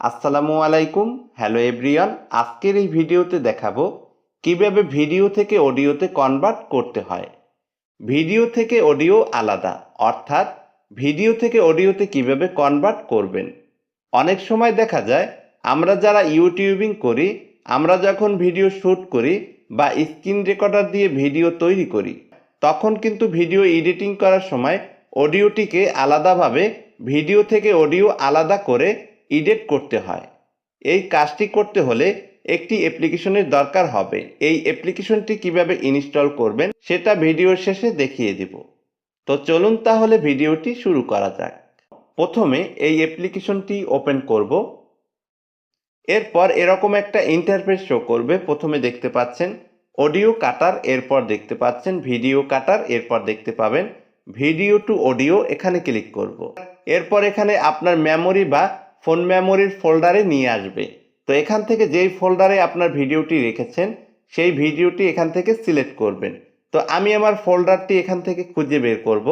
আসসালামু আলাইকুম। Hello everyone আজকের এই ভিডিওতে দেখাবো কীভাবে ভিডিও থেকে অডিওতে কনভার্ট করতে হয়। ভিডিও থেকে অডিও আলাদা, অর্থাৎ ভিডিও থেকে অডিওতে কীভাবে কনভার্ট করবেন। অনেক সময় দেখা যায়, আমরা যারা ইউটিউবিং করি, আমরা যখন ভিডিও শ্যুট করি বা স্ক্রিন রেকর্ডার দিয়ে ভিডিও তৈরি করি, তখন কিন্তু ভিডিও এডিটিং করার সময় অডিওটিকে আলাদাভাবে ভিডিও থেকে অডিও আলাদা করে এডিট করতে হয়। এই কাজটি করতে হলে একটি অ্যাপ্লিকেশনের দরকার হবে। এই অ্যাপ্লিকেশনটি কীভাবে ইনস্টল করবেন সেটা ভিডিওর শেষে দেখিয়ে দেব। তো চলুন তাহলে ভিডিওটি শুরু করা যাক। প্রথমে এই অ্যাপ্লিকেশনটি ওপেন করব। এরপর এরকম একটা ইন্টারফেস শো করবে। প্রথমে দেখতে পাচ্ছেন অডিও কাটার, এরপর দেখতে পাচ্ছেন ভিডিও কাটার, এরপর দেখতে পাবেন ভিডিও টু অডিও এখানে ক্লিক করব। এরপর এখানে আপনার মেমোরি বা ফোন মেমোরির ফোল্ডারে নিয়ে আসবে। তো এখান থেকে যেই ফোল্ডারে আপনার ভিডিওটি রেখেছেন, সেই ভিডিওটি এখান থেকে সিলেক্ট করবেন। তো আমি আমার ফোল্ডারটি এখান থেকে খুঁজে বের করব।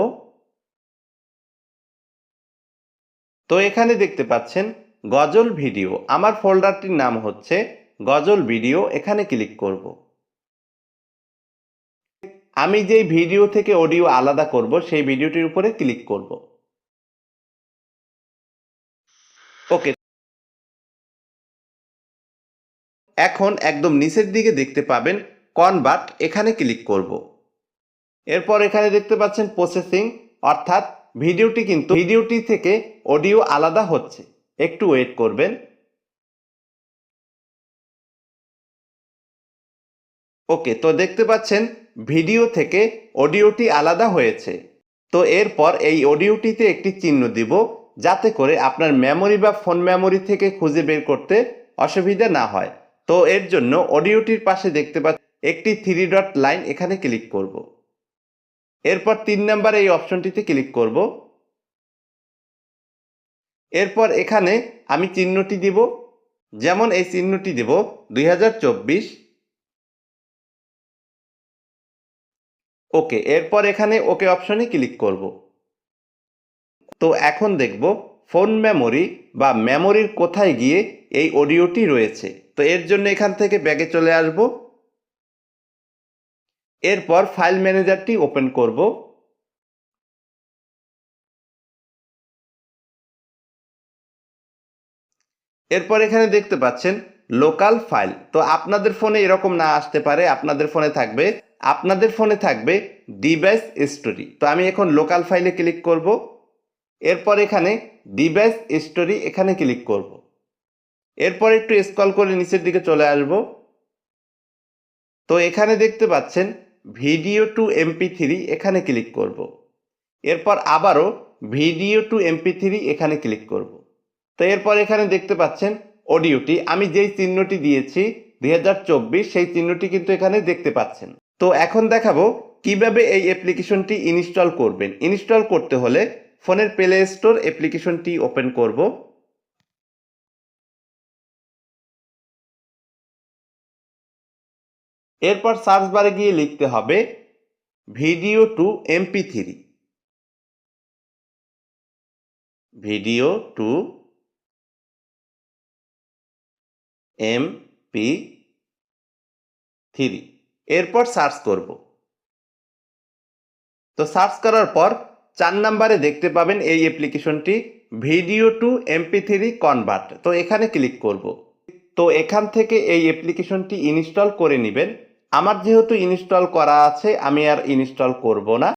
তো এখানে দেখতে পাচ্ছেন, গজল ভিডিও। আমার ফোল্ডারটির নাম হচ্ছে গজল ভিডিও। এখানে ক্লিক করব। আমি যেই ভিডিও থেকে অডিও আলাদা করব, সেই ভিডিওটির উপরে ক্লিক করব। ওকে। এখন একদম নিচের দিকে দেখতে পাবেন কনভার্ট এখানে ক্লিক করব। এরপর এখানে দেখতে পাচ্ছেন প্রসেসিং অর্থাৎ ভিডিওটি কিন্তু, ভিডিওটি থেকে অডিও আলাদা হচ্ছে। একটু ওয়েট করবেন। ওকে, তো দেখতে পাচ্ছেন ভিডিও থেকে অডিওটি আলাদা হয়েছে। তো এরপর এই অডিওটিতে একটি চিহ্ন দিব। যাতে করে আপনার মেমোরি বা ফোন মেমোরি থেকে খুঁজে বের করতে অসুবিধা না হয়। তো এর জন্য অডিওটির পাশে দেখতে পাচ্ছেন একটি থ্রি ডট লাইন এখানে ক্লিক করব। এরপর তিন নাম্বার এই অপশনটিতে ক্লিক করব। এরপর এখানে আমি চিহ্নটি দিব। যেমন এই চিহ্নটি দেব দুই হাজার চব্বিশ। ওকে, এরপর এখানে ওকে অপশনে ক্লিক করব। তো এখন দেখব ফোন মেমোরি বা মেমোরির কোথায় গিয়ে এই অডিওটি রয়েছে। তো এর জন্য এখান থেকে ব্যাগে চলে আসব। এরপর ফাইল ম্যানেজারটি ওপেন করব। এরপর এখানে দেখতে পাচ্ছেন লোকাল ফাইল। তো আপনাদের ফোনে এরকম না আসতে পারে, আপনাদের ফোনে থাকবে। আপনাদের ফোনে থাকবে ডিভাইস স্টোরি। তো আমি এখন লোকাল ফাইলে ক্লিক করব। এরপর এখানে ডিভাইস স্টোরি এখানে ক্লিক করব। এরপর একটু স্কল করে নিচের দিকে চলে আসব। তো এখানে দেখতে পাচ্ছেন ভিডিও টু এমপি থ্রি এখানে ক্লিক করব। এরপর আবারও ভিডিও টু এমপি থ্রি এখানে ক্লিক করব। তো এরপর এখানে দেখতে পাচ্ছেন অডিওটি, আমি যেই চিহ্নটি দিয়েছি দুই হাজার চব্বিশ, সেই চিহ্নটি কিন্তু এখানে দেখতে পাচ্ছেন। তো এখন দেখাবো কীভাবে এই অ্যাপ্লিকেশনটি ইনস্টল করবেন। ইনস্টল করতে হলে ফোনের প্লে স্টোর অ্যাপ্লিকেশনটি ওপেন করব। এরপর সার্চ বারে গিয়ে লিখতে হবে video to MP three video to M P three এরপর সার্চ করব। তো সার্চ করার পর চার নাম্বারে দেখতে পাবেন এই অ্যাপ্লিকেশনটি video to MP three convert তো এখানে ক্লিক করব। তো এখান থেকে এই অ্যাপ্লিকেশনটি ইনস্টল করে নেবেন। আমার যেহেতু ইনস্টল করা আছে, আমি আর ইনস্টল করব না।